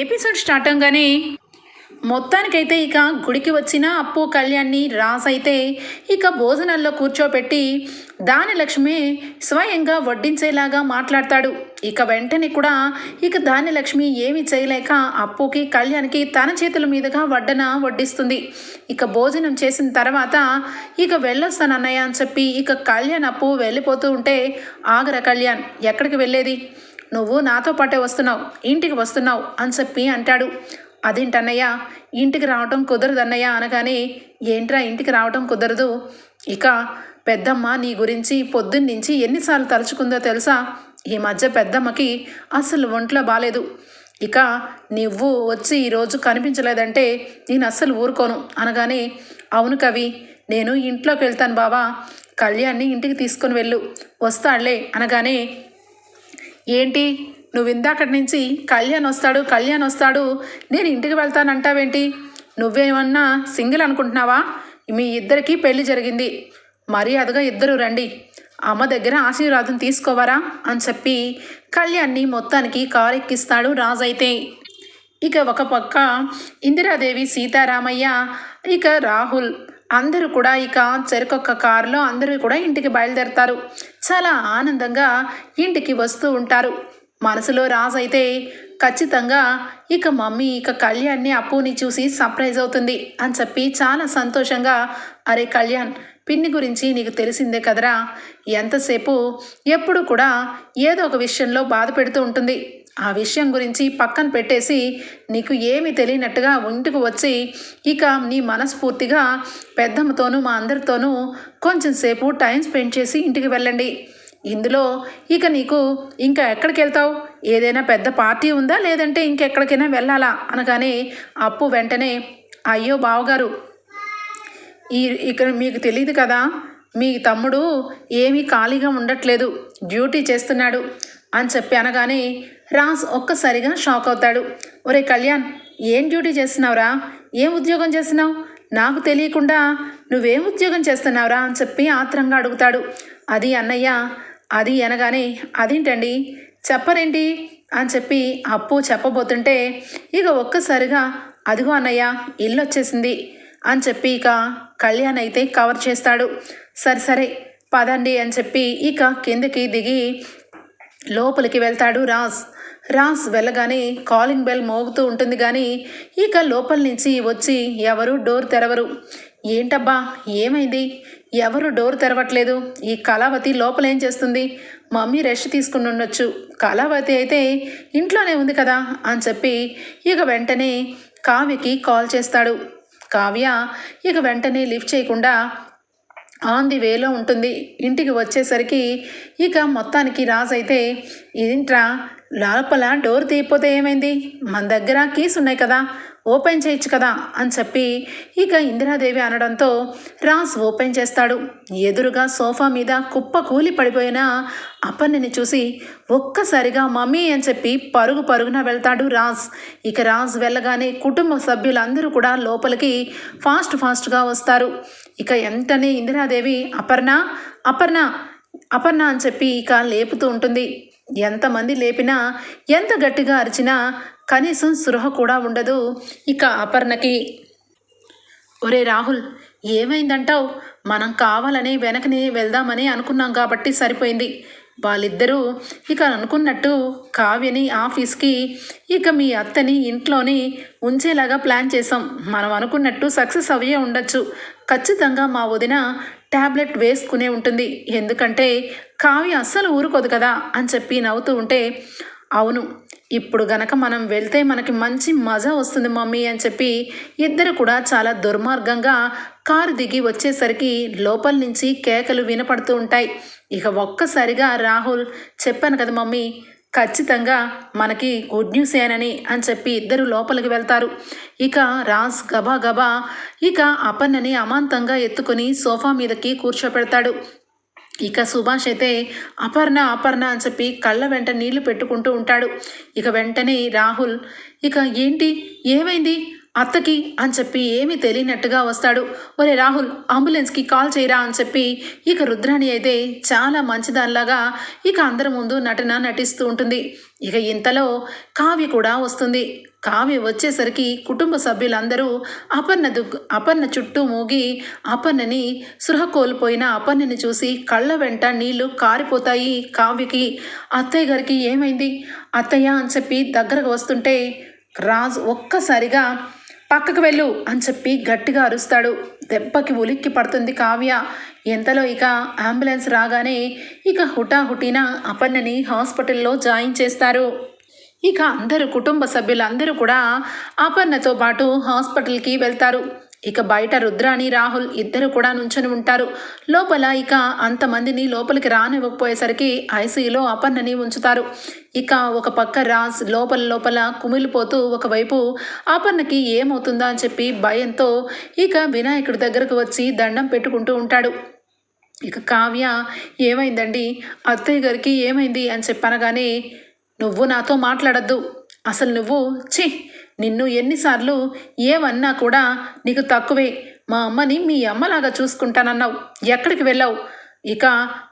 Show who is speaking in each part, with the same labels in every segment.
Speaker 1: Episode start అవగానే మొత్తానికైతే ఇక గుడికి వచ్చిన అప్పు కళ్యాణ్ని రాస్ అయితే ఇక భోజనాల్లో కూర్చోపెట్టి దాని లక్ష్మి స్వయంగా వడ్డించేలాగా మాట్లాడతాడు. ఇక వెంటనే కూడా ఇక దాని లక్ష్మి ఏమి చేయలేక అప్పుకి కళ్యాణ్కి తన చేతుల మీదుగా వడ్డన వడ్డిస్తుంది. ఇక భోజనం చేసిన తర్వాత ఇక వెళ్ళొస్తాను అన్నయ్య అని చెప్పి ఇక కళ్యాణ్ అప్పు వెళ్ళిపోతూ ఉంటే ఆగర కళ్యాణ్ ఎక్కడికి వెళ్ళేది? నువ్వు నాతో పాటే వస్తున్నావు ఇంటికి వస్తున్నావు అని చెప్పి అంటాడు. అదేంటన్నయ్య ఇంటికి రావటం కుదరదు అన్నయ్య అనగానే ఏంట్రా ఇంటికి రావటం కుదరదు? ఇక పెద్దమ్మ నీ గురించి పొద్దున్నుంచి ఎన్నిసార్లు తలుచుకుందో తెలుసా? ఈ మధ్య పెద్దమ్మకి అసలు ఒంట్లో బాగాలేదు ఇక నువ్వు వచ్చి ఈరోజు కనిపించలేదంటే నేను అస్సలు ఊరుకోను అనగానే అవును కవి నేను ఇంట్లోకి వెళ్తాను బావా కళ్యాణ్ని ఇంటికి తీసుకొని వెళ్ళు వస్తాడులే అనగానే ఏంటి? నువ్వు ఇందాకటి నుంచి కళ్యాణ్ వస్తాడు కళ్యాణ్ వస్తాడు నేను ఇంటికి వెళ్తానంటావేంటి? నువ్వేమన్నా సింగిల్ అనుకుంటున్నావా? మీ ఇద్దరికీ పెళ్ళి జరిగింది. మర్యాదగా ఇద్దరు రండి. అమ్మ దగ్గర ఆశీర్వాదం తీసుకోవరా? అని చెప్పి కళ్యాణ్ని మొత్తానికి కారెక్కిస్తాడు రాజైతే. ఇక ఒక పక్క ఇందిరాదేవి సీతారామయ్య ఇక రాహుల్. అందరూ కూడా ఇక చెరకొక్క కారులో అందరూ కూడా ఇంటికి బయలుదేరతారు. చాలా ఆనందంగా ఇంటికి వస్తూ ఉంటారు. మనసులో రాజు అయితే ఖచ్చితంగా ఇక మమ్మీ ఇక కళ్యాణ్ని అప్పుని చూసి సర్ప్రైజ్ అవుతుంది అని చెప్పి చాలా సంతోషంగా అరే కళ్యాణ్ పిన్ని గురించి నీకు తెలిసిందే కదరా? ఎంతసేపు ఎప్పుడు కూడా ఏదో ఒక విషయంలో బాధ పెడుతూ ఉంటుంది. ఆ విషయం గురించి పక్కన పెట్టేసి నీకు ఏమి తెలియనట్టుగా ఇంటికి వచ్చి ఇక నీ మనస్ఫూర్తిగా పెద్దమ్మతోనూ మా అందరితోనూ కొంచెం సేపు టైం స్పెండ్ చేసి ఇంటికి వెళ్ళండి. ఇందులో ఇక నీకు ఇంకా ఎక్కడికి వెళ్తావు? ఏదైనా పెద్ద పార్టీ ఉందా? లేదంటే ఇంకెక్కడికైనా వెళ్ళాలా? అనగానే అప్పు వెంటనే అయ్యో బావగారు ఈ ఇక్కడ మీకు తెలియదు కదా మీ తమ్ముడు ఏమీ ఖాళీగా ఉండట్లేదు డ్యూటీ చేస్తున్నాడు. అని చెప్పి అనగానే రాజ్ ఒక్కసారిగా షాక్ అవుతాడు. ఒరే కళ్యాణ్ ఏం డ్యూటీ చేస్తున్నావురా? ఏం ఉద్యోగం చేస్తున్నావు? నాకు తెలియకుండా నువ్వేం ఉద్యోగం చేస్తున్నావురా అని చెప్పి ఆత్రంగా అడుగుతాడు. అది అన్నయ్య అది అనగానే అదేంటండి? చెప్పరేంటి? అని చెప్పి అప్పు చెప్పబోతుంటే ఇక ఒక్కసారిగా అదిగో అన్నయ్య ఇల్లు వచ్చేసింది అని చెప్పి ఇక కళ్యాణ్ అయితే కవర్ చేస్తాడు. సరే సరే పదండి అని చెప్పి ఇక కిందకి దిగి లోపలికి వెళ్తాడు రాజ్. రాస్ వెళ్ళగానే కాలింగ్ బెల్ మోగుతూ ఉంటుంది కానీ ఇక లోపల నుంచి వచ్చి ఎవరు డోర్ తెరవరు. ఏంటబ్బా ఏమైంది? ఎవరు డోర్ తెరవట్లేదు? ఈ కళావతి లోపల ఏం చేస్తుంది? మమ్మీ రెస్ట్ తీసుకుని ఉండొచ్చు. కళావతి అయితే ఇంట్లోనే ఉంది కదా అని చెప్పి ఇక వెంటనే కావ్యకి కాల్ చేస్తాడు. కావ్య ఇక వెంటనే లిఫ్ట్ చేయకుండా ఆన్ ది వేలో ఉంటుంది. ఇంటికి వచ్చేసరికి ఇక మొత్తానికి రాజు అయితే ఇదింట్రా లోపల డోర్ తీయపోతే ఏమైంది? మన దగ్గర కీస్ ఉన్నాయి కదా ఓపెన్ చేయొచ్చు కదా అని చెప్పి ఇక ఇందిరాదేవి అనడంతో రాజ్ ఓపెన్ చేస్తాడు. ఎదురుగా సోఫా మీద కుప్ప కూలి పడిపోయిన అప్పన్నని చూసి ఒక్కసారిగా మమ్మీ అని చెప్పి పరుగు పరుగున వెళ్తాడు రాజ్. ఇక రాజ్ వెళ్ళగానే కుటుంబ సభ్యులందరూ కూడా లోపలికి ఫాస్ట్ ఫాస్ట్గా వస్తారు. ఇక వెంటనే ఇందిరాదేవి అపర్ణ అపర్ణ అపర్ణ అని చెప్పి ఇక లేపుతూ ఉంటుంది. ఎంతమంది లేపినా ఎంత గట్టిగా అరిచినా కనీసం సురహ కూడా ఉండదు. ఇక అపర్ణకి ఒరే రాహుల్ ఏమైందంటావు? మనం కావాలని వెనకని వెళ్దామని అనుకున్నాం కాబట్టి సరిపోయింది. వాళ్ళిద్దరూ ఇక అనుకున్నట్టు కావ్యని ఆఫీస్కి ఇక మీ అత్తని ఇంట్లోని ఉంచేలాగా ప్లాన్ చేసాం మనం అనుకున్నట్టు సక్సెస్ అవ్వే ఉండొచ్చు. ఖచ్చితంగా మా వదిన ట్యాబ్లెట్ వేసుకునే ఉంటుంది. ఎందుకంటే కావ్య అస్సలు ఊరుకోదు కదా అని చెప్పి నవ్వుతూ ఉంటే అవును ఇప్పుడు గనక మనం వెళ్తే మనకి మంచి మజా వస్తుంది మమ్మీ అని చెప్పి ఇద్దరు కూడా చాలా దుర్మార్గంగా కారు దిగి వచ్చేసరికి లోపల నుంచి కేకలు వినపడుతూ ఉంటాయి. ఇక ఒక్కసారిగా రాహుల్ చెప్పాను కదా మమ్మీ ఖచ్చితంగా మనకి గుడ్ న్యూస్ ఏనని అని చెప్పి ఇద్దరు లోపలికి వెళ్తారు. ఇక రాజ్ గబా గబా ఇక అపన్నని అమాంతంగా ఎత్తుకొని సోఫా మీదకి కూర్చోపెడతాడు. ఇక సుభాష్ అయితే అపర్ణ అపర్ణ అని చెప్పి కళ్ళ వెంట నీళ్ళు పెట్టుకుంటూ ఉంటాడు. ఇక వెంటనే రాహుల్ ఇక ఏంటి? ఏమైంది? అత్తకి అని చెప్పి ఏమీ తెలియనట్టుగా వస్తాడు. ఒరే రాహుల్ అంబులెన్స్కి కాల్ చేయరా అని చెప్పి ఇక రుద్రాణి అయితే చాలా మంచిదానిలాగా ఇక అందరి ముందు నటన నటిస్తూ ఉంటుంది. ఇక ఇంతలో కావ్య కూడా వస్తుంది. కావ్య వచ్చేసరికి కుటుంబ సభ్యులందరూ అపర్ణ దుగ్ అపర్ణ చుట్టూ మూగి అపర్ణని సృహ కోల్పోయిన అపర్ణని చూసి కళ్ళ వెంట నీళ్ళు కారిపోతాయి కావ్యకి. అత్తయ్య గారికి ఏమైంది? అత్తయ్య అని చెప్పి దగ్గరకు వస్తుంటే రాజు ఒక్కసారిగా పక్కకు వెళ్ళు అని చెప్పి గట్టిగా అరుస్తాడు. దెబ్బకి ఉలిక్కి పడుతుంది కావ్య. ఎంతలో ఇక అంబులెన్స్ రాగానే ఇక హుటాహుటిన అపర్ణని హాస్పిటల్లో జాయిన్ చేస్తారు. ఇక అందరూ కుటుంబ సభ్యులందరూ కూడా అపర్ణతో పాటు హాస్పిటల్కి వెళ్తారు. ఇక బయట రుద్రాణి రాహుల్ ఇద్దరు కూడా నుంచొని ఉంటారు. లోపల ఇక అంతమందిని లోపలికి రానివ్వకపోయేసరికి ఐసీలో అపర్ణని ఉంచుతారు. ఇక ఒక పక్క రాజ్ లోపల లోపల కుమిలిపోతూ ఒకవైపు అపర్ణకి ఏమవుతుందా అని చెప్పి భయంతో ఇక వినాయకుడి దగ్గరకు వచ్చి దండం పెట్టుకుంటూ ఉంటాడు. ఇక కావ్య ఏమైందండి? అత్తయ్య గారికి ఏమైంది అని చెప్పనగానే నువ్వు నాతో మాట్లాడద్దు. అసలు నువ్వు ఛీ నిన్ను ఎన్నిసార్లు ఏమన్నా కూడా నీకు తక్కువే. మా అమ్మని మీ అమ్మలాగా చూసుకుంటానన్నావు. ఎక్కడికి వెళ్ళావు? ఇక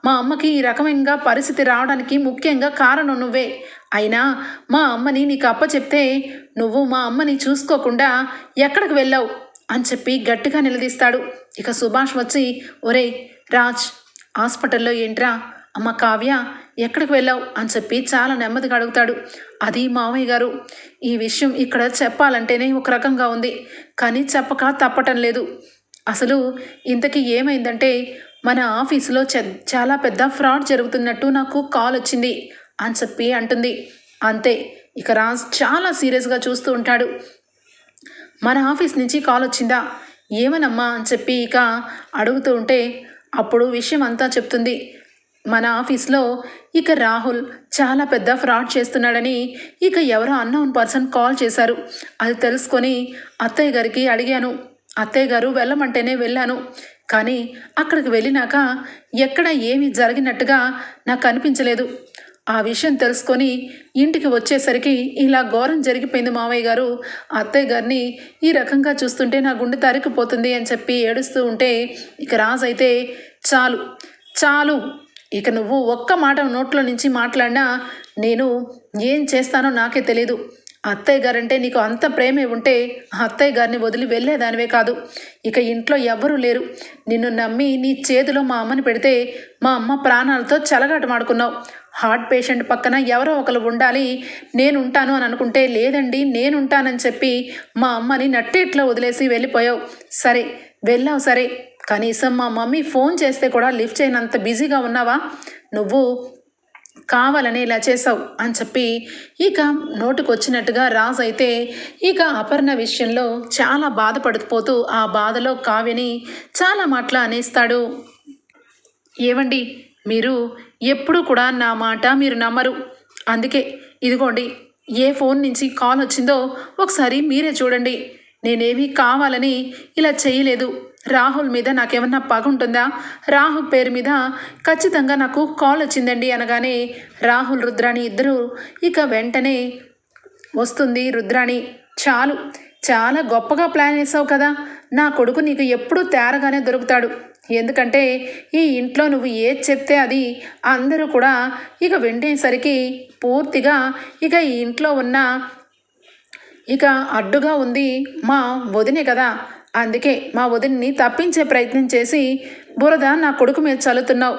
Speaker 1: మా అమ్మకి ఈ రకమైన పరిస్థితి రావడానికి ముఖ్యంగా కారణం నువ్వే. అయినా మా అమ్మని నీకు అప్ప చెప్తే నువ్వు మా అమ్మని చూసుకోకుండా ఎక్కడికి వెళ్ళావు? అని చెప్పి గట్టిగా నిలదీస్తాడు. ఇక సుభాష్ వచ్చి ఒరేయ్ రాజ్ హాస్పిటల్లో ఏంట్రా? అమ్మ కావ్య ఎక్కడికి వెళ్ళావు? అని చెప్పి చాలా నెమ్మదిగా అడుగుతాడు. అది మామయ్య గారు. ఈ విషయం ఇక్కడ చెప్పాలంటేనే ఒక రకంగా ఉంది. కానీ చెప్పక తప్పటం లేదు. అసలు ఇంతకీ ఏమైందంటే మన ఆఫీసులో చె చాలా పెద్ద ఫ్రాడ్ జరుగుతున్నట్టు నాకు కాల్ వచ్చింది అని చెప్పి అంటుంది. అంతే. ఇక రాజ్ చాలా సీరియస్గా చూస్తూ ఉంటాడు. మన ఆఫీస్ నుంచి కాల్ వచ్చిందా? ఏమనమ్మా అని చెప్పి ఇక అడుగుతూ ఉంటే అప్పుడు విషయం అంతా చెప్తుంది. మన ఆఫీస్లో ఇక రాహుల్ చాలా పెద్ద ఫ్రాడ్ చేస్తున్నాడని ఇక ఎవరో అన్నోన్ పర్సన్ కాల్ చేశారు. అది తెలుసుకొని అత్తయ్య గారికి అడిగాను. అత్తయ్య గారు వెళ్ళమంటేనే వెళ్ళాను. కానీ అక్కడికి వెళ్ళినాక ఎక్కడ ఏమీ జరిగినట్టుగా నాకు అనిపించలేదు. ఆ విషయం తెలుసుకొని ఇంటికి వచ్చేసరికి ఇలా ఘోరం జరిగిపోయింది మావయ్య గారు. అత్తయ్య గారిని ఈ రకంగా చూస్తుంటే నా గుండె తరికిపోతుంది అని చెప్పి ఏడుస్తూ ఉంటే ఇక రాజు అయితే చాలు చాలు ఇక నువ్వు ఒక్క మాట నోట్లో నుంచి మాట్లాడినా నేను ఏం చేస్తానో నాకే తెలీదు. అత్తయ్య గారంటే నీకు అంత ప్రేమే ఉంటే ఆ అత్తయ్య గారిని వదిలి వెళ్ళేదానివే కాదు. ఇక ఇంట్లో ఎవ్వరూ లేరు. నిన్ను నమ్మి నీ చేతిలో మా అమ్మని పెడితే మా అమ్మ ప్రాణాలతో చలగాటమాడుకున్నావు హార్ట్ పేషెంట్ పక్కన ఎవరో ఒకరు ఉండాలి. నేను ఉంటాను అని అనుకుంటే లేదండి నేను ఉంటానని చెప్పి మా అమ్మని నట్టేట్లో వదిలేసి వెళ్ళిపోయావు. సరే వెళ్ళావు సరే. కనీసం మా మమ్మీ ఫోన్ చేస్తే కూడా లిఫ్ట్ చేయనంత బిజీగా ఉన్నావా? నువ్వు కావాలని ఇలా చేసావు అని చెప్పి ఇక నోటుకు వచ్చినట్టుగా రాజు అయితే ఇక అపర్ణ విషయంలో చాలా బాధపడిపోతూ ఆ బాధలో కావ్యని చాలా మాటలు అనేస్తాడు. ఏవండి? మీరు ఎప్పుడు కూడా నా మాట మీరు నమ్మరు. అందుకే ఇదిగోండి ఏ ఫోన్ నుంచి కాల్ వచ్చిందో ఒకసారి మీరే చూడండి. నేనేమీ కావాలని ఇలా చేయలేదు. రాహుల్ మీద నాకేమన్నా పగ ఉంటుందా రాహుల్ పేరు మీద ఖచ్చితంగా నాకు కాల్ వచ్చిందండి అనగానే రాహుల్ రుద్రాణి ఇద్దరు ఇక వెంటనే వస్తుంది. రుద్రాణి చాలు. చాలా గొప్పగా ప్లాన్ వేసావు కదా. నా కొడుకు నీకు ఎప్పుడూ తేరగానే దొరుకుతాడు. ఎందుకంటే ఈ ఇంట్లో నువ్వు ఏది చెప్తే అది అందరూ కూడా ఇక వింటేసరికి పూర్తిగా ఇక ఈ ఇంట్లో ఉన్న ఇక అడ్డుగా ఉంది మా వదినే కదా. అందుకే మా వదిన్ని తప్పించే ప్రయత్నం చేసి బురద నా కొడుకు మీద చల్లుతున్నావు.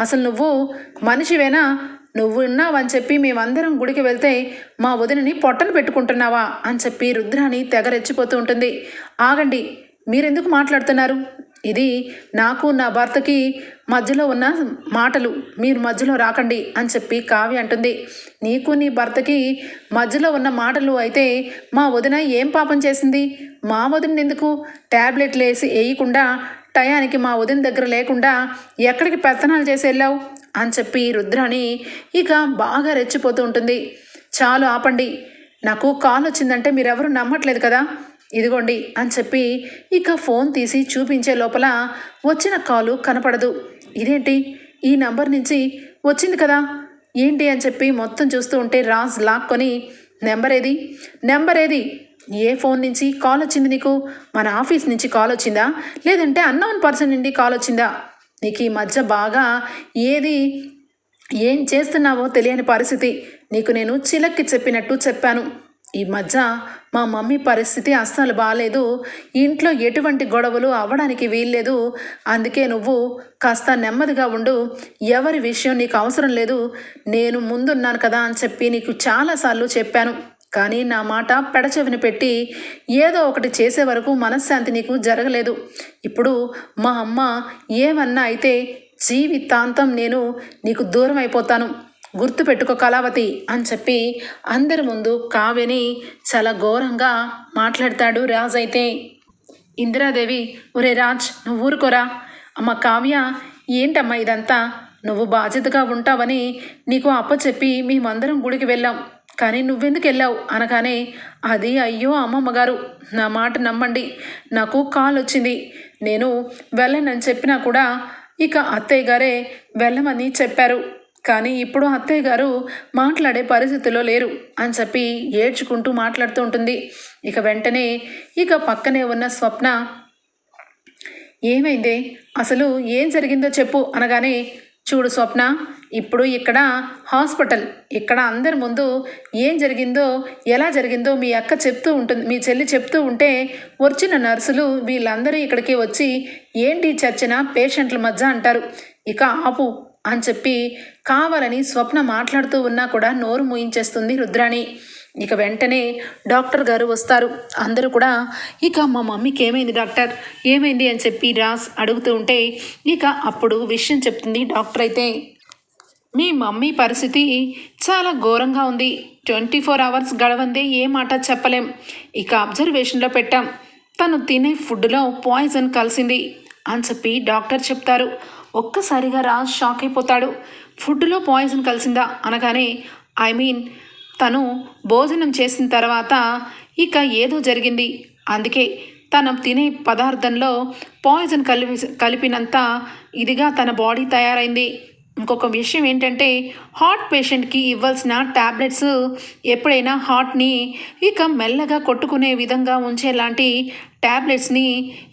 Speaker 1: అసలు నువ్వు మనిషివేనా? నువ్వు ఉన్నావని చెప్పి మేమందరం గుడికి వెళ్తే మా వదినని పొట్టను పెట్టుకుంటున్నావా? అని చెప్పి రుద్రాని తెగ రెచ్చిపోతూ ఉంటుంది. ఆగండి మీరెందుకు మాట్లాడుతున్నారు? ఇది నాకు నా భర్తకి మధ్యలో ఉన్న మాటలు మీరు మధ్యలో రాకండి అని చెప్పి కావ్య అంటుంది. నీకు నీ భర్తకి మధ్యలో ఉన్న మాటలు అయితే మా వదిన ఏం పాపం చేసింది? మా వదిన ఎందుకు ట్యాబ్లెట్లు వేసి వేయకుండా టయానికి మా వదిన దగ్గర లేకుండా ఎక్కడికి పెత్తనాలు చేసి వెళ్ళావు? అని చెప్పి రుద్రాణి ఇక బాగా రెచ్చిపోతూ ఉంటుంది. చాలు ఆపండి. నాకు కాల్ వచ్చిందంటే మీరెవరు నమ్మట్లేదు కదా? ఇదిగోండి అని చెప్పి ఇక ఫోన్ తీసి చూపించే లోపల వచ్చిన కాలు కనపడదు. ఇదేంటి? ఈ నంబర్ నుంచి వచ్చింది కదా? ఏంటి అని చెప్పి మొత్తం చూస్తూ ఉంటే రాజ్ లాక్కొని నెంబర్ ఏది? నెంబర్ ఏది? ఏ ఫోన్ నుంచి కాల్ వచ్చింది నీకు? మన ఆఫీస్ నుంచి కాల్ వచ్చిందా? లేదంటే అన్నోన్ పర్సన్ నుండి కాల్ వచ్చిందా? నీకు ఈ మధ్య బాగా ఏది ఏం చేస్తున్నావో తెలియని పరిస్థితి. నీకు నేను చిలక్కి చెప్పినట్టు చెప్పాను. ఈ మధ్య మా మమ్మీ పరిస్థితి అస్సలు బాగాలేదు ఇంట్లో ఎటువంటి గొడవలు అవ్వడానికి వీల్లేదు. అందుకే నువ్వు కాస్త నెమ్మదిగా ఉండు. ఎవరి విషయం నీకు అవసరం లేదు. నేను ముందున్నాను కదా అని చెప్పి నీకు చాలాసార్లు చెప్పాను. కానీ నా మాట పెడచెవిని పెట్టి ఏదో ఒకటి చేసే వరకు మనశ్శాంతి నీకు జరగలేదు. ఇప్పుడు మా అమ్మ ఏమన్నా అయితే జీవితాంతం నేను నీకు దూరం అయిపోతాను గుర్తుపెట్టుకో కళావతి అని చెప్పి అందరి ముందు కావ్యని చాలా ఘోరంగా మాట్లాడతాడు రాజ్ అయితే. ఇందిరాదేవి ఒరే రాజ్ నువ్వు ఊరుకోరా. అమ్మ కావ్య ఏంటమ్మా ఇదంతా? నువ్వు బాధ్యతగా ఉంటావని నీకు అప్ప చెప్పి మేమందరం గుడికి వెళ్ళాం. కానీ నువ్వెందుకు వెళ్ళావు? అనగానే అది అయ్యో అమ్మమ్మ గారు నా మాట నమ్మండి. నాకు కాల్ వచ్చింది నేను వెళ్ళనని చెప్పినా కూడా ఇక అత్తయ్య గారే వెళ్ళమని చెప్పారు. కానీ ఇప్పుడు అత్తయ్య గారు మాట్లాడే పరిస్థితిలో లేరు అని చెప్పి ఏడ్చుకుంటూ మాట్లాడుతూ ఉంటుంది. ఇక వెంటనే ఇక పక్కనే ఉన్న స్వప్న ఏమైంది? అసలు ఏం జరిగిందో చెప్పు అనగానే చూడు స్వప్న ఇప్పుడు ఇక్కడ హాస్పిటల్ ఇక్కడ అందరి ముందు ఏం జరిగిందో ఎలా జరిగిందో మీ అక్క చెప్తూ ఉంటుంది మీ చెల్లి చెప్తూ ఉంటే వచ్చిన నర్సులు వీళ్ళందరూ ఇక్కడికి వచ్చి ఏంటి చర్చన? పేషెంట్ల మధ్య అంటారు. ఇక ఆపు అని చెప్పి కావాలని స్వప్న మాట్లాడుతూ ఉన్నా కూడా నోరు మూయించేస్తుంది రుద్రాణి. ఇక వెంటనే డాక్టర్ గారు వస్తారు. అందరూ కూడా ఇక మా మమ్మీకి ఏమైంది డాక్టర్? ఏమైంది? అని చెప్పి రాస్ అడుగుతూ ఉంటే ఇక అప్పుడు విషయం చెప్తుంది డాక్టర్ అయితే మీ మమ్మీ పరిస్థితి చాలా ఘోరంగా ఉంది. ట్వంటీ ఫోర్ అవర్స్ గడవందే ఏ మాట చెప్పలేం. ఇక అబ్జర్వేషన్లో పెట్టాం. తను తినే ఫుడ్లో పాయిజన్ కలిసింది అని చెప్పి డాక్టర్ చెప్తారు. ఒక్కసారిగా రాజ్ షాక్ అయిపోతాడు. ఫుడ్లో పాయిజన్ కలిసిందా అనగానే ఐ మీన్ తను భోజనం చేసిన తర్వాత ఇక ఏదో జరిగింది. అందుకే తను తినే పదార్థంలో పాయిజన్ కలిపి కలిపినంత ఇదిగా తన బాడీ తయారైంది. ఇంకొక విషయం ఏంటంటే హార్ట్ పేషెంట్కి ఇవ్వాల్సిన ట్యాబ్లెట్స్ ఎప్పుడైనా హార్ట్ని ఇక మెల్లగా కొట్టుకునే విధంగా ఉంచేలాంటి ట్యాబ్లెట్స్ని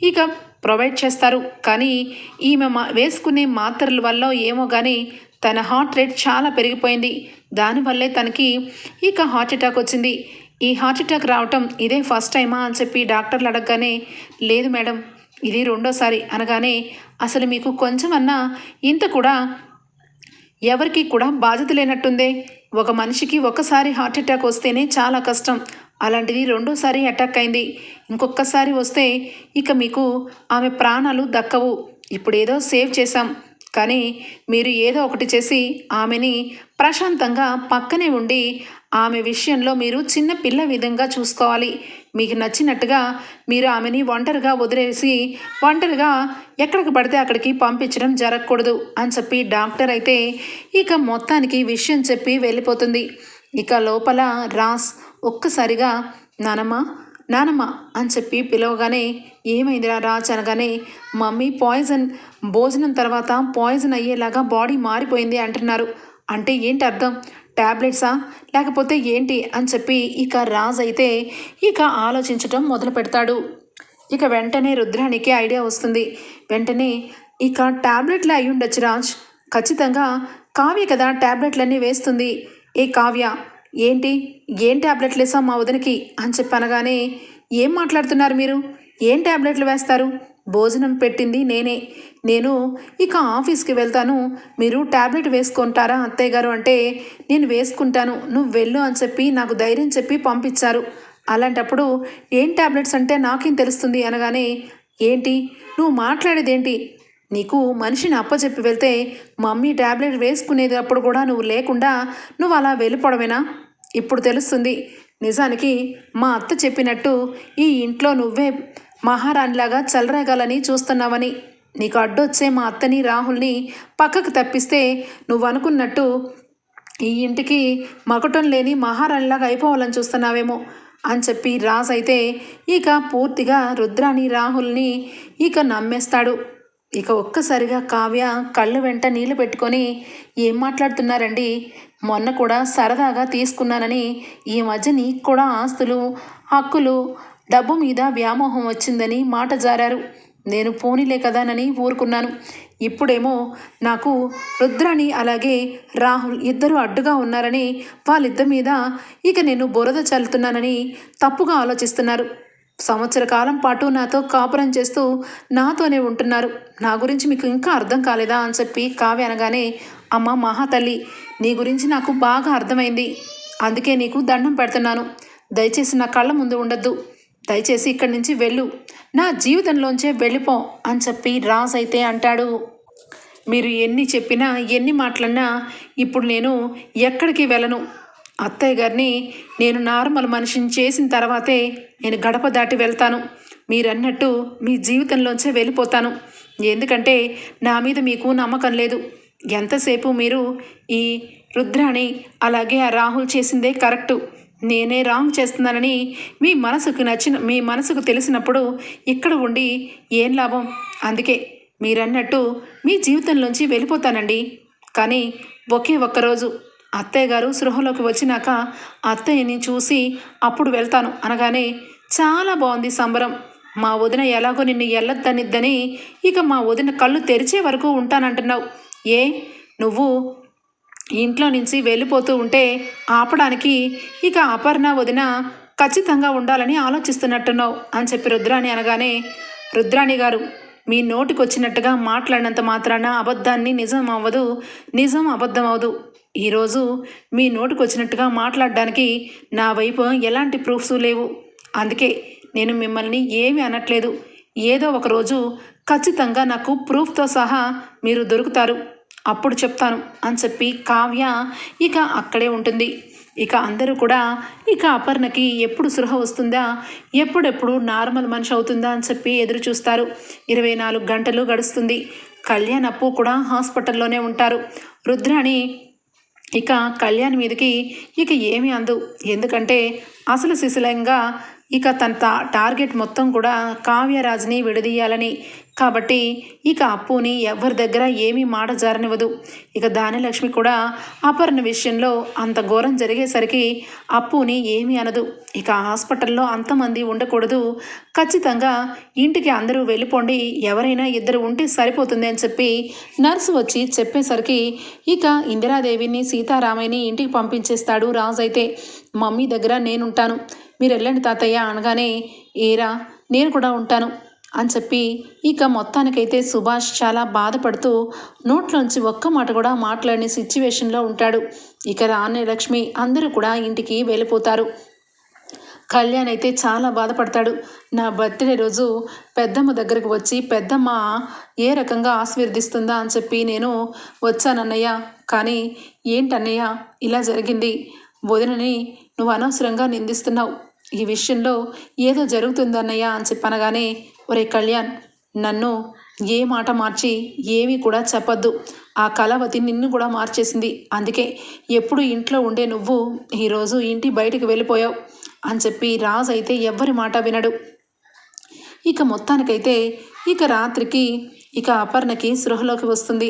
Speaker 1: ఇక ప్రొవైడ్ చేస్తారు. కానీ ఈమె మా వేసుకునే మాత్రల వల్ల ఏమో కానీ తన హార్ట్ రేట్ చాలా పెరిగిపోయింది. దానివల్లే తనకి ఇక హార్ట్ అటాక్ వచ్చింది. ఈ హార్ట్ అటాక్ రావటం ఇదే ఫస్ట్ టైమా అని చెప్పి డాక్టర్లు అడగగానే లేదు మేడం ఇది రెండోసారి అనగానే అసలు మీకు కొంచెమన్నా ఇంత కూడా ఎవరికి కూడా బాధ్యత లేనట్టుందే. ఒక మనిషికి ఒకసారి హార్ట్ అటాక్ వస్తేనే చాలా కష్టం. అలాంటిది రెండోసారి అటాక్ అయింది. ఇంకొకసారి వస్తే ఇక మీకు ఆమె ప్రాణాలు దక్కవు. ఇప్పుడు ఏదో సేవ్ చేశాం. కానీ మీరు ఏదో ఒకటి చేసి ఆమెని ప్రశాంతంగా పక్కనే ఉండి ఆమె విషయంలో మీరు చిన్న పిల్ల విధంగా చూసుకోవాలి. మీకు నచ్చినట్టుగా మీరు ఆమెని ఒంటరిగా వదిలేసి ఒంటరిగా ఎక్కడికి పడితే అక్కడికి పంపించడం జరగకూడదు అని చెప్పి డాక్టర్ అయితే ఇక మొత్తానికి విషయం చెప్పి వెళ్ళిపోతుంది. ఇక లోపల రాస్ ఒక్కసారిగా నానమ్మ నానమ్మ అని చెప్పి పిలవగానే ఏమైందిరా రాజ్? అనగానే మమ్మీ పాయిజన్ భోజనం తర్వాత పాయిజన్ అయ్యేలాగా బాడీ మారిపోయింది అంటున్నారు. అంటే ఏంటి అర్థం? ట్యాబ్లెట్సా లేకపోతే ఏంటి? అని చెప్పి ఇక రాజ్ అయితే ఇక ఆలోచించటం మొదలు పెడతాడు. ఇక వెంటనే రుద్రానికి ఐడియా వస్తుంది. వెంటనే ఇక ట్యాబ్లెట్లు అయి ఉండొచ్చు రాజ్. ఖచ్చితంగా కావ్య కదా ట్యాబ్లెట్లన్నీ వేస్తుంది. ఏ కావ్య? ఏంటి? ఏం ట్యాబ్లెట్లు వేసాం మా వదినకి? అని చెప్పి అనగానే ఏం మాట్లాడుతున్నారు మీరు? ఏం ట్యాబ్లెట్లు వేస్తారు? భోజనం పెట్టింది నేనే. నేను ఇక ఆఫీస్కి వెళ్తాను. మీరు ట్యాబ్లెట్ వేసుకుంటారా అత్తయ్య గారు? అంటే నేను వేసుకుంటాను. నువ్వు వెళ్ళు అని చెప్పి నాకు ధైర్యం చెప్పి పంపించారు. అలాంటప్పుడు ఏం ట్యాబ్లెట్స్ అంటే నాకేం తెలుస్తుంది అనగానే ఏంటి? నువ్వు మాట్లాడేది ఏంటి నీకు మనిషిని అప్పచెప్పి వెళ్తే మమ్మీ ట్యాబ్లెట్ వేసుకునేది అప్పుడు కూడా నువ్వు లేకుండా నువ్వు అలా వెళ్ళిపోవడమేనా? ఇప్పుడు తెలుస్తుంది. నిజానికి మా అత్త చెప్పినట్టు ఈ ఇంట్లో నువ్వే మహారాణిలాగా చలరేగాలని చూస్తున్నావని. నీకు అడ్డొచ్చే మా అత్తని రాహుల్ని పక్కకు తప్పిస్తే నువ్వు అనుకున్నట్టు ఈ ఇంటికి మకటం లేని మహారాణిలాగా అయిపోవాలని చూస్తున్నావేమో అని చెప్పి రాజ్ అయితే ఇక పూర్తిగా రుద్రాని రాహుల్ని ఇక నమ్మేస్తాడు. ఇక ఒక్కసారిగా కావ్య కళ్ళు వెంట నీళ్ళు పెట్టుకొని ఏం మాట్లాడుతున్నారండి? మొన్న కూడా సరదాగా తీసుకున్నానని ఈ మధ్య నీకు కూడా ఆస్తులు హక్కులు డబ్బు మీద వ్యామోహం వచ్చిందని మాట జారారు. నేను పోనీలే కదానని ఊరుకున్నాను. ఇప్పుడేమో నాకు రుద్రాణి అలాగే రాహుల్ ఇద్దరు అడ్డుగా ఉన్నారని వాళ్ళిద్దరి మీద ఇక నేను బురద చల్లుతున్నానని తప్పుగా ఆలోచిస్తున్నారు. సంవత్సర కాలం పాటు నాతో కాపురం చేస్తూ నాతోనే ఉంటున్నారు. నా గురించి మీకు ఇంకా అర్థం కాలేదా అని చెప్పి కావ్య అనగానే అమ్మ మహాతల్లి నీ గురించి నాకు బాగా అర్థమైంది. అందుకే నీకు దండం పెడుతున్నాను. దయచేసి నా కళ్ళ ముందు ఉండద్దు. దయచేసి ఇక్కడి నుంచి వెళ్ళు. నా జీవితంలోంచే వెళ్ళిపో అని చెప్పి రాజ్ అయితే అంటాడు. మీరు ఎన్ని చెప్పినా ఎన్ని మాటలన్నా ఇప్పుడు నేను ఎక్కడికి వెళ్ళను. అత్తయ్య గారిని నేను నార్మల్ మనిషిని చేసిన తర్వాతే నేను గడప దాటి వెళ్తాను. మీరన్నట్టు మీ జీవితంలోంచే వెళ్ళిపోతాను. ఎందుకంటే నా మీద మీకు నమ్మకం లేదు. ఎంతసేపు మీరు ఈ రుద్రాణి అలాగే ఆ రాహుల్ చేసిందే కరెక్టు. నేనే రాంగ్ చేస్తున్నానని మీ మనసుకు నచ్చిన మీ మనసుకు తెలిసినప్పుడు ఇక్కడ ఉండి ఏం లాభం? అందుకే మీరన్నట్టు మీ జీవితంలోంచి వెళ్ళిపోతానండి. కానీ ఒకే ఒక్కరోజు అత్తయ్య గారు సృహలోకి వచ్చినాక అత్తయ్యని చూసి అప్పుడు వెళ్తాను అనగానే చాలా బాగుంది సంబరం. మా వదిన ఎలాగో నిన్ను ఎల్లద్దనిద్దని ఇక మా వదిన కళ్ళు తెరిచే వరకు ఉంటానంటున్నావు. ఏ? నువ్వు ఇంట్లో నుంచి వెళ్ళిపోతూ ఉంటే ఆపడానికి ఇక అపర్ణ వదిన ఖచ్చితంగా ఉండాలని ఆలోచిస్తున్నట్టున్నావు అని చెప్పి రుద్రాణి అనగానే రుద్రాణి గారు మీ నోటికొచ్చినట్టుగా మాట్లాడినంత మాత్రాన అబద్ధాన్ని నిజం అవ్వదు నిజం అబద్ధం అవ్వదు. ఈరోజు మీ నోటికొచ్చినట్టుగా మాట్లాడడానికి నా వైపు ఎలాంటి ప్రూఫ్స్ లేవు. అందుకే నేను మిమ్మల్ని ఏమీ అనట్లేదు. ఏదో ఒక రోజు ఖచ్చితంగా నాకు ప్రూఫ్తో సహా మీరు దొరుకుతారు. అప్పుడు చెప్తాను అని చెప్పి కావ్య ఇక అక్కడే ఉంటుంది. ఇక అందరూ కూడా ఇక అపర్ణకి ఎప్పుడు సృహ వస్తుందా ఎప్పుడెప్పుడు నార్మల్ మనిషి అవుతుందా అని చెప్పి ఎదురు చూస్తారు. ఇరవై నాలుగు గంటలు గడుస్తుంది. కళ్యాణ్ అప్పు కూడా హాస్పిటల్లోనే ఉంటారు. రుద్రాణి ఇక కళ్యాణ్ మీదకి ఇక ఏమీ అందు. ఎందుకంటే అసలు శిశులంగా ఇక తన టార్గెట్ మొత్తం కూడా కావ్యరాజ్ని విడదీయాలని కాబట్టి ఇక అప్పుని ఎవరి దగ్గర ఏమీ మాట జారనివ్వదు. ఇక దానిలక్ష్మి కూడా అపర్ణ విషయంలో అంత ఘోరం జరిగేసరికి అప్పుని ఏమీ అనదు. ఇక హాస్పిటల్లో అంతమంది ఉండకూడదు. ఖచ్చితంగా ఇంటికి అందరూ వెళ్ళిపోండి. ఎవరైనా ఇద్దరు ఉంటే సరిపోతుంది అని చెప్పి నర్సు వచ్చి చెప్పేసరికి ఇక ఇందిరాదేవిని సీతారామయ్యని ఇంటికి పంపించేస్తాడు రాజు అయితే. మమ్మీ దగ్గర నేనుంటాను. మీరు వెళ్ళండి తాతయ్య అనగానే ఏరా నేను కూడా ఉంటాను. అని చెప్పి ఇక మొత్తానికైతే సుభాష్ చాలా బాధపడుతూ నోట్లోంచి ఒక్క మాట కూడా మాట్లాడిన సిచ్యువేషన్లో ఉంటాడు. ఇక రాణి లక్ష్మి అందరూ కూడా ఇంటికి వెళ్ళిపోతారు. కళ్యాణ్ అయితే చాలా బాధపడతాడు. నా బర్త్డే రోజు పెద్దమ్మ దగ్గరకు వచ్చి పెద్దమ్మ ఏ రకంగా ఆశీర్వదిస్తుందా? అని చెప్పి నేను వచ్చానన్నయ్య. కానీ ఏంటన్నయ్య ఇలా జరిగింది? వదినని నువ్వు అనవసరంగా నిందిస్తున్నావు. ఈ విషయంలో ఏదో జరుగుతుందన్నయ్య అని చెప్పనగానే ఒరే కళ్యాణ్ నన్ను ఏ మాట మార్చి ఏమీ కూడా చెప్పొద్దు. ఆ కళావతి నిన్ను కూడా మార్చేసింది. అందుకే ఎప్పుడు ఇంట్లో ఉండే నువ్వు ఈరోజు ఇంటి బయటికి వెళ్ళిపోయావు అని చెప్పి రాజు అయితే ఎవ్వరి మాట వినడు. ఇక మొత్తానికైతే ఇక రాత్రికి ఇక అపర్ణకి సృహలోకి వస్తుంది.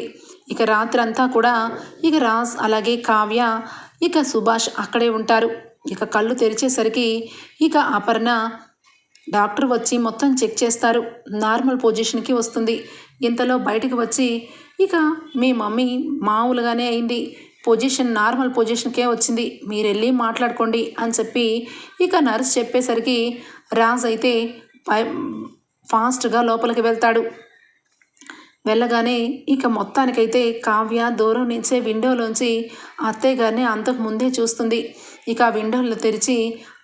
Speaker 1: ఇక రాత్రి అంతా కూడా ఇక రాజ్ అలాగే కావ్య ఇక సుభాష్ అక్కడే ఉంటారు. ఇక కళ్ళు తెరిచేసరికి ఇక అపర్ణ డాక్టర్ వచ్చి మొత్తం చెక్ చేస్తారు. నార్మల్ పొజిషన్కి వస్తుంది. ఇంతలో బయటకు వచ్చి ఇక మీ మమ్మీ మామూలుగానే అయింది. పొజిషన్ నార్మల్ పొజిషన్కే వచ్చింది. మీరు వెళ్ళి మాట్లాడుకోండి అని చెప్పి ఇక నర్స్ చెప్పేసరికి రాజ్ అయితే ఫాస్ట్గా లోపలికి వెళ్తాడు. వెళ్ళగానే ఇక మొత్తానికైతే కావ్య దూరం నుంచే విండోలోంచి అత్తయ్య గారిని అంతకు ముందే చూస్తుంది. ఇక ఆ విండోలు తెరిచి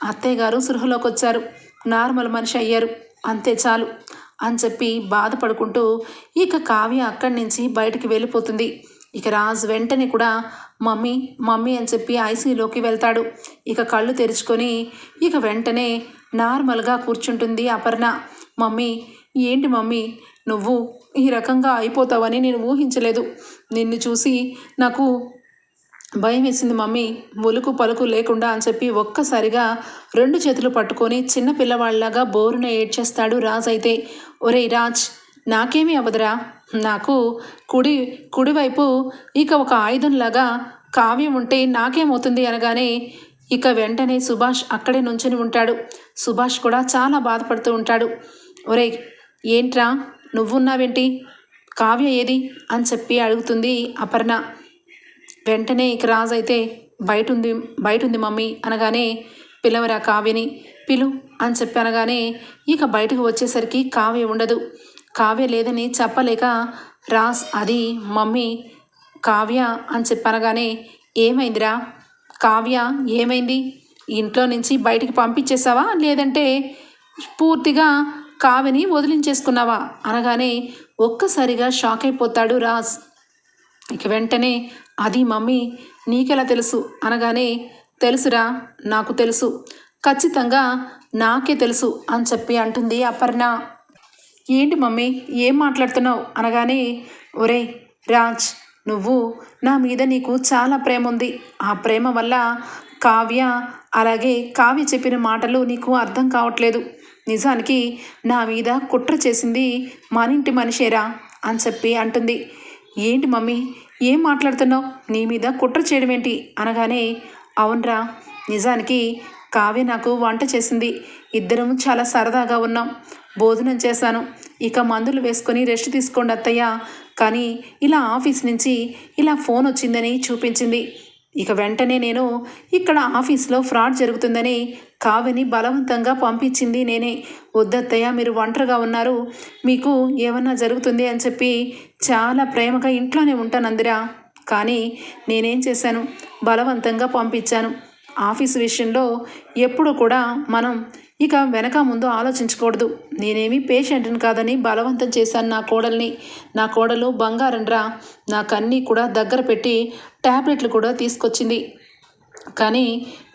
Speaker 1: అత్తయ్య గారు సృహలోకి వచ్చారు నార్మల్ మనిషి అయ్యారు. అంతే చాలు అని చెప్పి బాధపడుకుంటూ ఇక కావ్య అక్కడి నుంచి బయటికి వెళ్ళిపోతుంది. ఇక రాజు వెంటనే కూడా మమ్మీ మమ్మీ అని చెప్పి ఐసీలోకి వెళ్తాడు. ఇక కళ్ళు తెరుచుకొని ఇక వెంటనే నార్మల్గా కూర్చుంటుంది అపర్ణ. మమ్మీ ఏంటి మమ్మీ? నువ్వు ఈ రకంగా అయిపోతావని నేను ఊహించలేదు. నిన్ను చూసి నాకు భయం వేసింది మమ్మీ. ఒలుకు పలుకు లేకుండా అని చెప్పి ఒక్కసారిగా రెండు చేతులు పట్టుకొని చిన్న పిల్లవాళ్ళలాగా బోరున ఏడ్చేస్తాడు రాజ్ అయితే. ఒరేయ్ రాజ్ నాకేమీ అవ్వదురా. నాకు కుడి కుడివైపు ఇక ఒక ఆయుధంలాగా కావ్యం ఉంటే నాకేమవుతుంది అనగానే ఇక వెంటనే సుభాష్ అక్కడే నుంచుని ఉంటాడు. సుభాష్ కూడా చాలా బాధపడుతూ ఉంటాడు. ఒరే ఏంట్రా? నువ్వున్నావేంటి? కావ్య ఏది? అని చెప్పి అడుగుతుంది అపర్ణ. వెంటనే ఇక రాజు అయితే బయట ఉంది బయట ఉంది మమ్మీ అనగానే పిలవరా కావ్యని. పిలు అని చెప్పి అనగానే ఇక బయటకు వచ్చేసరికి కావ్య ఉండదు. కావ్య లేదని చెప్పలేక రాజ్ అది మమ్మీ కావ్య అని చెప్పి అనగానే ఏమైందిరా? కావ్య ఏమైంది? ఇంట్లో నుంచి బయటికి పంపించేసావా లేదంటే పూర్తిగా కావ్యని వదిలించేసుకున్నావా? అనగానే ఒక్కసారిగా షాక్ అయిపోతాడు రాజ్. ఇక వెంటనే అది మమ్మీ నీకెలా తెలుసు? అనగానే తెలుసురా నాకు తెలుసు. ఖచ్చితంగా నాకే తెలుసు అని చెప్పి అంటుంది అపర్ణ. ఏంటి మమ్మీ ఏం మాట్లాడుతున్నావు? అనగానే ఒరే రాజ్ నువ్వు నా మీద నీకు చాలా ప్రేమ ఉంది. ఆ ప్రేమ వల్ల కావ్య అలాగే కావ్య చెప్పిన మాటలు నీకు అర్థం కావట్లేదు. నిజానికి నా మీద కుట్ర చేసింది మనింటి మనిషేరా? అని చెప్పి అంటుంది. ఏంటి మమ్మీ ఏం మాట్లాడుతున్నావు? నీ మీద కుట్ర చేయడం ఏంటి అనగానే అవునరా నిజానికి కావ్య నాకు వంట చేసింది. ఇద్దరం చాలా సరదాగా ఉన్నాం. భోజనం చేశాను. ఇక మందులు వేసుకొని రెస్ట్ తీసుకోండి అత్తయ్య. కానీ ఇలా ఆఫీస్ నుంచి ఇలా ఫోన్ వచ్చిందని చూపించింది. ఇక వెంటనే నేను ఇక్కడ ఆఫీస్లో ఫ్రాడ్ జరుగుతుందని కావిని బలవంతంగా పంపించింది నేనే. వద్దత్తయ్య మీరు ఒంటరిగా ఉన్నారు. మీకు ఏమన్నా జరుగుతుంది అని చెప్పి చాలా ప్రేమగా ఇంట్లోనే ఉంటాను అందిరా కానీ నేనేం చేశాను? బలవంతంగా పంపించాను. ఆఫీస్ విషయంలో ఎప్పుడు కూడా మనం ఇక వెనక ముందు ఆలోచించకూడదు. నేనేమి పేషెంట్ని కాదని బలవంతం చేశాను నా కోడల్ని. నా కోడలు బంగారండ్రా నాకన్నీ కూడా దగ్గర పెట్టి ట్యాబ్లెట్లు కూడా తీసుకొచ్చింది. కానీ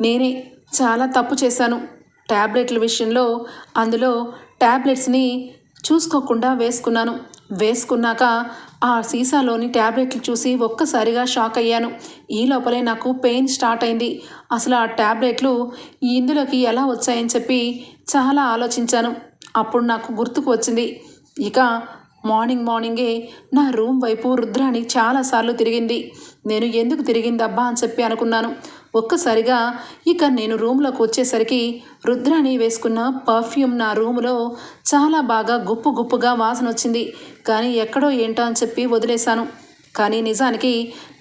Speaker 1: నేనే చాలా తప్పు చేశాను. ట్యాబ్లెట్ల విషయంలో అందులో ట్యాబ్లెట్స్ని చూసుకోకుండా వేసుకున్నాను. వేసుకున్నాక ఆ సీసాలోని ట్యాబ్లెట్లు చూసి ఒక్కసారిగా షాక్ అయ్యాను. ఈ లోపలే నాకు పెయిన్ స్టార్ట్ అయింది. అసలు ఆ ట్యాబ్లెట్లు ఇందులోకి ఎలా వచ్చాయని చెప్పి చాలా ఆలోచించాను. అప్పుడు నాకు గుర్తుకు వచ్చింది. ఇక మార్నింగ్ మార్నింగే నా రూమ్ వైపు రుద్రాణి చాలాసార్లు తిరిగింది. నేను ఎందుకు తిరిగిందబ్బా అని చెప్పి అనుకున్నాను. ఒక్కసారిగా ఇక నేను రూమ్లోకి వచ్చేసరికి రుద్రాణి వేసుకున్న పర్ఫ్యూమ్ నా రూములో చాలా బాగా గుప్పు గుప్పుగా వాసన వచ్చింది. కానీ ఎక్కడో ఏంటో అని చెప్పి వదిలేశాను. కానీ నిజానికి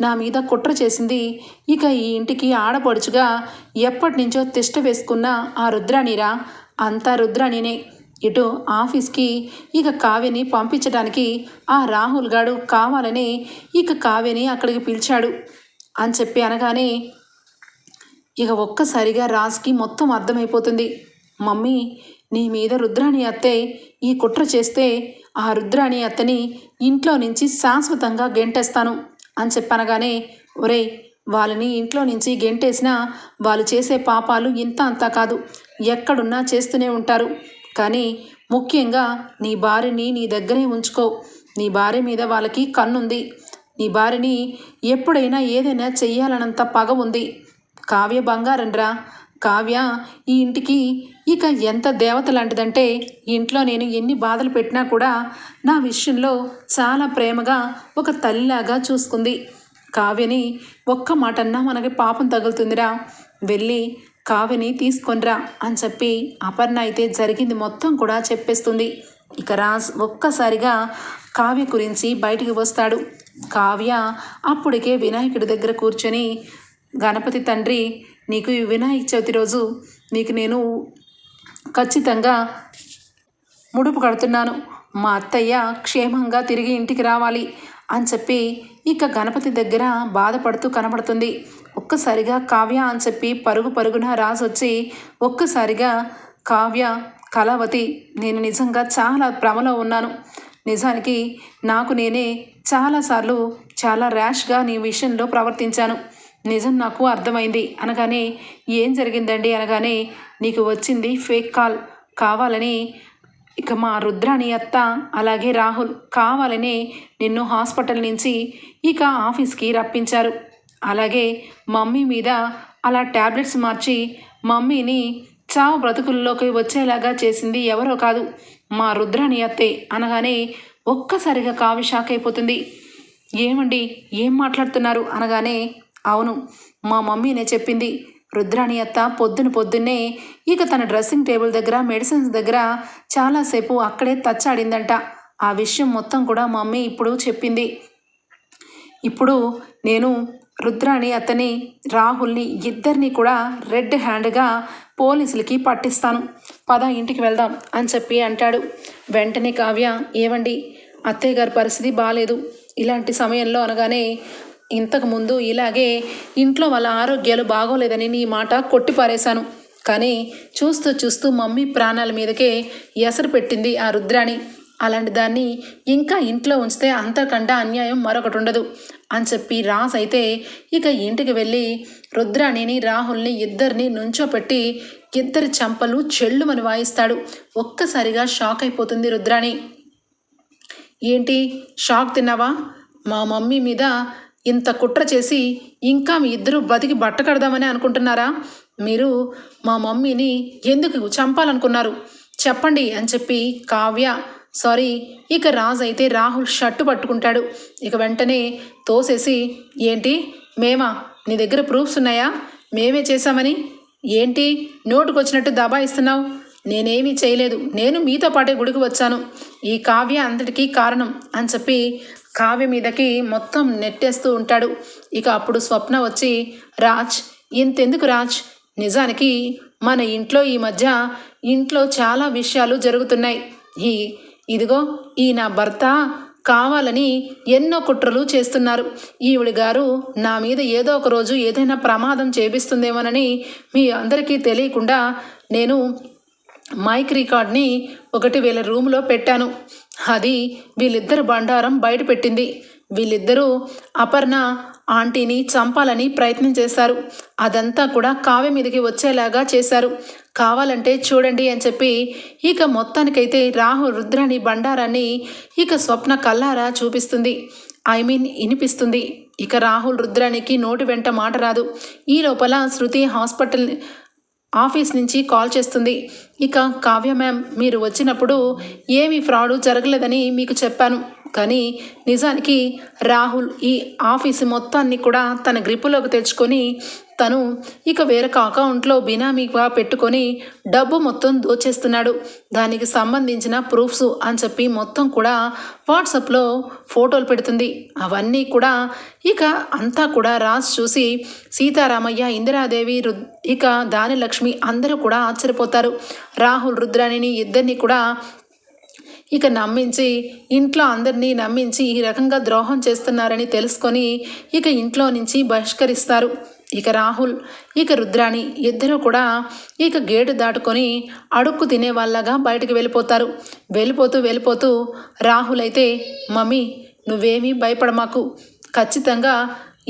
Speaker 1: నా మీద కుట్ర చేసింది ఇక ఈ ఇంటికి ఆడపడుచుగా ఎప్పటి నుంచో తిష్ట వేసుకున్న ఆ రుద్రాణిరా. అంతా రుద్రాణినే. ఇటు ఆఫీస్కి ఇక కావ్యని పంపించడానికి ఆ రాహుల్ గాడు కావాలని ఇక కావ్యని అక్కడికి పిలిచాడు. అని చెప్పి అనగానే ఇక ఒక్కసారిగా రాజ్కి మొత్తం అర్థమైపోతుంది. మమ్మీ నీ మీద రుద్రాణి అత్తే ఈ కుట్ర చేస్తే ఆ రుద్రాణి అత్తని ఇంట్లో నుంచి శాశ్వతంగా గెంటేస్తాను అని చెప్పనగానే ఒరేయ్ వాళ్ళని ఇంట్లో నుంచి గెంటేసినా వాళ్ళు చేసే పాపాలు ఇంత అంతా కాదు. ఎక్కడున్నా చేస్తూనే ఉంటారు. కానీ ముఖ్యంగా నీ భార్యని నీ దగ్గరే ఉంచుకో. నీ భార్య మీద వాళ్ళకి కన్నుంది. నీ భార్యని ఎప్పుడైనా ఏదైనా చెయ్యాలనంత పగ ఉంది. కావ్య బంగారంరా. కావ్య ఈ ఇంటికి ఇక ఎంత దేవత లాంటిదంటే ఇంట్లో నేను ఎన్ని బాధలు పెట్టినా కూడా నా విషయంలో చాలా ప్రేమగా ఒక తల్లిలాగా చూసుకుంది. కావ్యని ఒక్క మాటన్నా మనకి పాపం తగులుతుందిరా. వెళ్ళి కావ్యని తీసుకొనిరా అని చెప్పి అపర్ణ అయితే జరిగింది మొత్తం కూడా చెప్పేస్తుంది. ఇక రాజ్ ఒక్కసారిగా కావ్య గురించి బయటికి వస్తాడు. కావ్య అప్పటికే వినాయకుడి దగ్గర కూర్చొని గణపతి తండ్రి నీకు ఈ వినాయక చవితి రోజు నీకు నేను ఖచ్చితంగా ముడుపు కడుతున్నాను. మా అత్తయ్య క్షేమంగా తిరిగి ఇంటికి రావాలి అని చెప్పి ఇక గణపతి దగ్గర బాధపడుతూ కనబడుతుంది. ఒక్కసారిగా కావ్య అని చెప్పి పరుగు పరుగున రాసొచ్చి ఒక్కసారిగా కావ్య కళావతి నేను నిజంగా చాలా భ్రమలో ఉన్నాను. నిజానికి నాకు నేనే చాలాసార్లు చాలా ర్యాష్గా నీ విషయంలో ప్రవర్తించాను. నిజం నాకు అర్థమైంది. అనగానే ఏం జరిగిందండి? అనగానే నీకు వచ్చింది ఫేక్ కాల్. కావాలని ఇక మా రుద్రాని అత్త అలాగే రాహుల్ కావాలని నిన్ను హాస్పిటల్ నుంచి ఇక ఆఫీస్కి రప్పించారు. అలాగే మమ్మీ మీద అలా ట్యాబ్లెట్స్ మార్చి మమ్మీని చావు బ్రతుకుల్లోకి వచ్చేలాగా చేసింది ఎవరో కాదు మా రుద్రాణి అత్తే. అనగానే ఒక్కసారిగా కావి షాక్ అయిపోతుంది. ఏమండి? ఏం మాట్లాడుతున్నారు? అనగానే అవును మా మమ్మీనే చెప్పింది. రుద్రాణి అత్త పొద్దున పొద్దున్నే ఇక తన డ్రెస్సింగ్ టేబుల్ దగ్గర మెడిసిన్స్ దగ్గర చాలాసేపు అక్కడే తచ్చాడిందంట. ఆ విషయం మొత్తం కూడా మమ్మీ ఇప్పుడు చెప్పింది. ఇప్పుడు నేను రుద్రాణి అతని రాహుల్ని ఇద్దరిని కూడా రెడ్ హ్యాండ్గా పోలీసులకి పట్టిస్తాను. పద ఇంటికి వెళ్దాం అని చెప్పి అంటాడు. వెంటనే కావ్య ఏవండి? అత్తయ్య గారి పరిస్థితి బాగాలేదు ఇలాంటి సమయంలో అనగానే ఇంతకుముందు ఇలాగే ఇంట్లో వాళ్ళ ఆరోగ్యాలు బాగోలేదని నీ మాట కొట్టిపారేశాను. కానీ చూస్తూ చూస్తూ మమ్మీ ప్రాణాల మీదకే ఎసరు పెట్టింది ఆ రుద్రాణి. అలాంటి దాన్ని ఇంకా ఇంట్లో ఉంచితే అంతకంటే అన్యాయం మరొకటి ఉండదు అని చెప్పి రాస్ అయితే ఇక ఇంటికి వెళ్ళి రుద్రాణిని రాహుల్ని ఇద్దరిని నుంచోపెట్టి ఇద్దరి చంపలు చెల్లుమని వాయిస్తాడు. ఒక్కసారిగా షాక్ అయిపోతుంది రుద్రాణి. ఏంటి? షాక్ తిన్నావా? మా మమ్మీ మీద ఇంత కుట్ర చేసి ఇంకా మీ ఇద్దరు బతికి బట్ట కడదామని అనుకుంటున్నారా? మీరు మా మమ్మీని ఎందుకు చంపాలనుకున్నారు? చెప్పండి అని చెప్పి కావ్య సారీ ఇక రాజ్ అయితే రాహుల్ షర్టు పట్టుకుంటాడు. ఇక వెంటనే తోసేసి ఏంటి? మేమా? నీ దగ్గర ప్రూఫ్స్ ఉన్నాయా? మేమే చేశామని? ఏంటి? నోటుకొచ్చినట్టు దబాయిస్తున్నావు? నేనేమీ చేయలేదు. నేను మీతో పాటే గుడికి వచ్చాను. ఈ కావ్య అంతటికీ కారణం అని చెప్పి కావ్య మీదకి మొత్తం నెట్టేస్తూ ఉంటాడు. ఇక అప్పుడు స్వప్న వచ్చి రాజ్ ఇంతెందుకు రాజ్? నిజానికి మన ఇంట్లో ఈ మధ్య ఇంట్లో చాలా విషయాలు జరుగుతున్నాయి. ఈ ఇదిగో ఈ నా భర్త కావాలని ఎన్నో కుట్రలు చేస్తున్నారు. ఈవిడ గారు నా మీద ఏదో ఒక రోజు ఏదైనా ప్రమాదం చేపిస్తుందేమోనని మీ అందరికీ తెలియకుండా నేను మైక్ రికార్డ్ని ఒకటి వీళ్ళ రూమ్లో పెట్టాను. అది వీళ్ళిద్దరు బండారం బయటపెట్టింది వీళ్ళిద్దరూ అపర్ణ ఆంటీని చంపాలని ప్రయత్నం చేశారు. అదంతా కూడా కావ్య మీదకి వచ్చేలాగా చేశారు. కావాలంటే చూడండి అని చెప్పి ఇక మొత్తానికైతే రాహుల్ రుద్రాని బండారాన్ని ఇక స్వప్న కల్లారా చూపిస్తుంది. ఐ మీన్ వినిపిస్తుంది. ఇక రాహుల్ రుద్రానికి నోటి వెంట మాట రాదు. ఈ లోపల శృతి హాస్పిటల్ ఆఫీస్ నుంచి కాల్ చేస్తుంది. ఇక కావ్య మ్యామ్ మీరు వచ్చినప్పుడు ఏమీ ఫ్రాడ్ జరగలేదని మీకు చెప్పాను. కానీ నిజానికి రాహుల్ ఈ ఆఫీసు మొత్తాన్ని కూడా తన గ్రిప్పులోకి తెచ్చుకొని తను ఇక వేరొక అకౌంట్లో బినామీగా పెట్టుకొని డబ్బు మొత్తం దోచేస్తున్నాడు. దానికి సంబంధించిన ప్రూఫ్స్ అని చెప్పి మొత్తం కూడా వాట్సాప్లో ఫోటోలు పెడుతుంది. అవన్నీ కూడా ఇక అంతా కూడా రాసి చూసి సీతారామయ్య ఇందిరాదేవి రు ఇక దానిలక్ష్మి అందరూ కూడా ఆశ్చర్యపోతారు. రాహుల్ రుద్రాణిని ఇద్దరిని కూడా ఇక నమ్మించి ఇంట్లో అందరినీ నమ్మించి ఈ రకంగా ద్రోహం చేస్తున్నారని తెలుసుకొని ఇక ఇంట్లో నుంచి బహిష్కరిస్తారు. ఇక రాహుల్ ఇక రుద్రాణి ఇద్దరు కూడా ఇక గేటు దాటుకొని అడుక్కు తినే వాళ్ళగా బయటకు వెళ్ళిపోతారు. వెళ్ళిపోతూ వెళ్ళిపోతూ రాహుల్ అయితే మమ్మీ నువ్వేమీ భయపడమాకు. ఖచ్చితంగా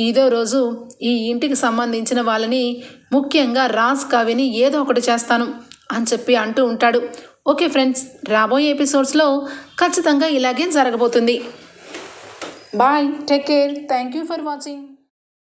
Speaker 1: ఇదో రోజు ఈ ఇంటికి సంబంధించిన వాళ్ళని ముఖ్యంగా రాజ్ కావ్యని ఏదో ఒకటి చేస్తాను అని చెప్పి అంటూ ఉంటాడు. ఓకే ఫ్రెండ్స్ రాబోయే ఎపిసోడ్స్లో ఖచ్చితంగా ఇలాగే జరగబోతుంది. Bye take care. Thank you for watching.